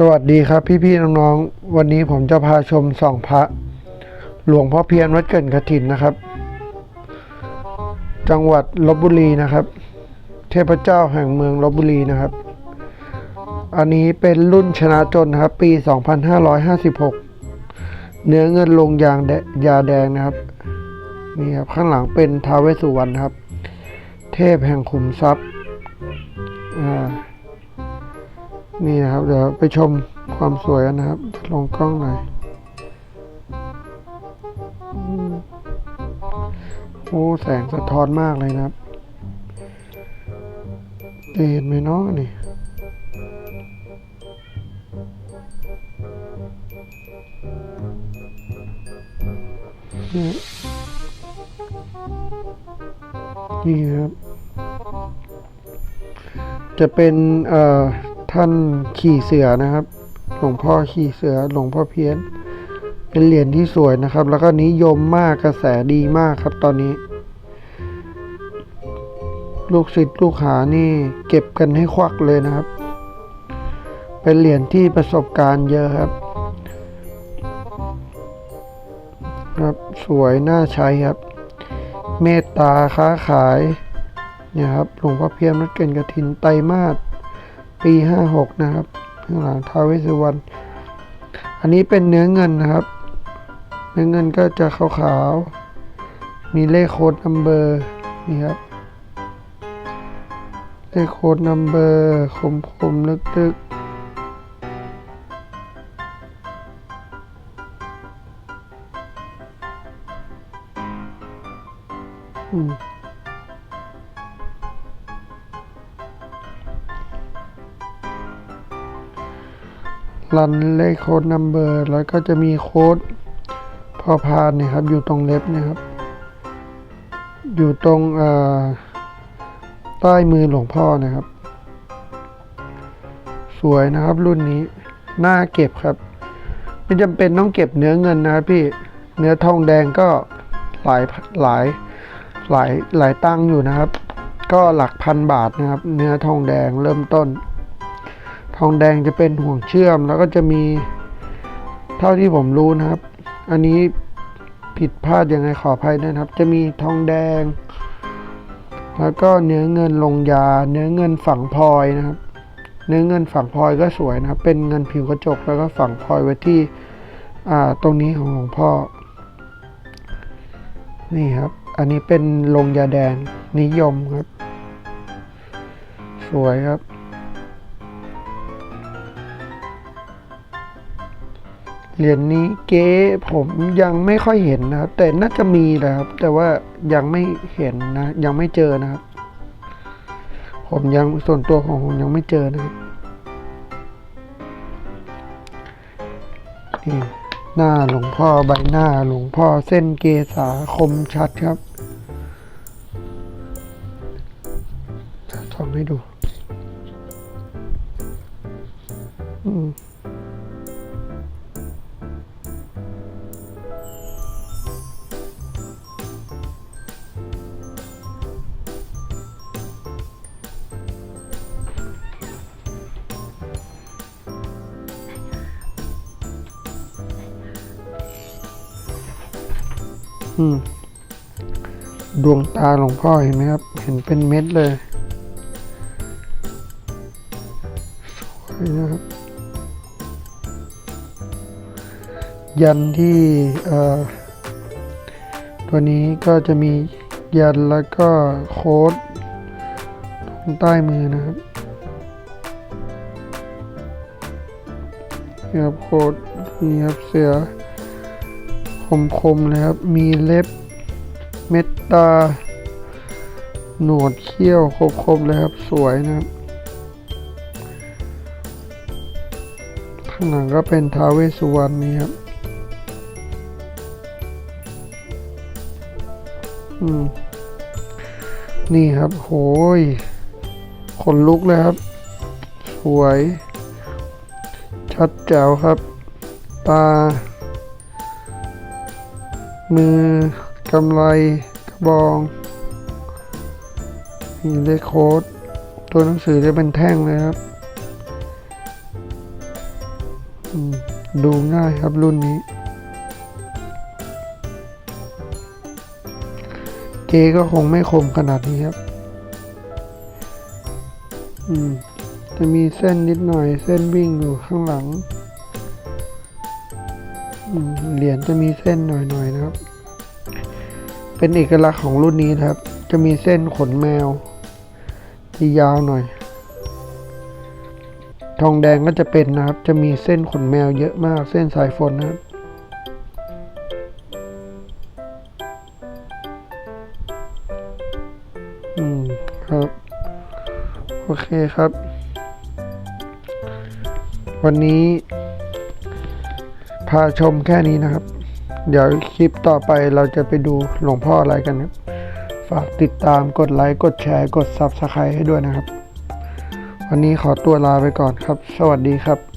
สวัสดีครับพี่ๆน้องๆ วันนี้ผมจะพาชมส่องพระ หลวงพ่อเพียรวัดเกิดกระถินนะครับ จังหวัดลบบุรีนะครับ เทพเจ้าแห่งเมืองลบบุรีนะครับ อันนี้เป็นรุ่นชนะจนนะครับ ปี 2556 เนื้อเงินลงยางแดยาแดงนะครับ นี่ครับข้างหลังเป็นท้าวเวสสุวรรณครับ เทพแห่งขุมทรัพย์อ่า นี่นะครับ เดี๋ยวไปชมความสวยกันนะครับ ลงกล้องหน่อยโอ้แสงสะท้อนมากเลยนะครับจะเห็นไหมเนาะนี่นี่นี่ครับ จะเป็น เอ่อ ท่านขี่เสือนะครับ หลวงพ่อขี่เสือ หลวงพ่อเพี้ยน เป็นเหรียญที่สวยนะครับ แล้วก็นิยมมากกระแสดีมากครับตอนนี้ ลูกศิษย์ลูกหานี่เก็บกันให้ควักเลยนะครับ เป็นเหรียญที่ประสบการณ์เยอะครับ ครับสวยน่าใช้ครับ เมตตาค้าขายเนี่ยครับหลวงพ่อเพียรวัดเก่นกระถินไตรมาส ปีห้าหกนะครับข้างหลังท้าวเวสสุวรรณอันนี้เป็นเนื้อเงินนะครับ เนื้อเงินก็จะขาวๆ มีเลขโค้ดนัมเบอร์นี่ครับ เลขโค้ดนัมเบอร์คมคมๆลึกๆอืม รันเลขโค้ดนัมเบอร์แล้วก็จะมีโค้ดพอพานนี่ยครับ อยู่ตรงเล็บนะครับ อยู่ตรงใต้มือหลวงพ่อนะครับ สวยนะครับรุ่นนี้น่าเก็บครับ ไม่จำเป็นต้องเก็บเนื้อเงินนะครับพี่เนื้อทองแดงก็หลายหลายหลายหลายตังอยู่นะครับ ก็หลักพันบาทนะครับ เนื้อทองแดงเริ่มต้น ทองแดงจะเป็นห่วงเชื่อม แล้วก็จะมีเท่าที่ผมรู้นะครับ อันนี้ผิดพลาดยังไงขออภัยด้วยนะครับ จะมีทองแดง แล้วก็เนื้อเงินลงยา เนื้อเงินฝังพลอยนะครับ เนื้อเงินฝังพลอยก็สวยนะครับ เป็นเงินผิวกระจกแล้วก็ฝังพลอยไว้ที่อ่าตรงนี้ของหลวงพ่อ นี่ครับ อันนี้เป็นลงยาแดงนิยมครับ สวยครับ เหรียญนี้เก๊ผมยังไม่ค่อยเห็นนะครับ แต่น่าจะมีแหละครับ แต่ว่ายังไม่เห็นนะ ยังไม่เจอนะครับ ผมยังส่วนตัวของผมยังไม่เจอนะครับนี่หน้าหลวงพ่อใบหน้าหลวงพ่อเส้นเกษาคมชัดครับส่องให้ดู อืม ดวงตาหลวงพ่อเห็นไหมครับ เห็นเป็นเม็ดเลยสวยนะครับ ยันที่ตัวนี้ก็จะมียันแล้วก็โค้ดตรงใต้มือนะครับนี่ครับโค้ดนี่ครับเสือ คมๆเลยครับ มีเล็บเม็ดตา หนวดเขี้ยวครบๆเลยครับ สวยนะครับข้างหลังก็เป็นท้าเวสุวรรณนี่ครับอืมนี่ครับ โหยขนลุกเลยครับ สวย ชัดแจ๋วครับ ตา มือกำไรกระบองมีเลขโค้ดตัวหนังสือจะเป็นแท่งเลยครับ ดูง่ายครับรุ่นนี้ เกก็คงไม่คมขนาดนี้ครับจะมีเส้นนิดหน่อยเส้นวิ่งอยู่ข้างหลัง เหรียญจะมีเส้นหน่อยๆนะครับ เป็นเอกลักษณ์ของรุ่นนี้นะครับ จะมีเส้นขนแมว ที่ยาวหน่อย ทองแดงก็จะเป็นนะครับ จะมีเส้นขนแมวเยอะมาก เส้นสายฝนนะครับอืมครับ โอเคครับ วันนี้ พาชมแค่นี้นะครับ เดี๋ยวคลิปต่อไปเราจะไปดูหลวงพ่ออะไรกันครับ ฝากติดตามกดไลค์กดแชร์กด Subscribe ให้ด้วยนะครับ วันนี้ขอตัวลาไปก่อนครับ สวัสดีครับ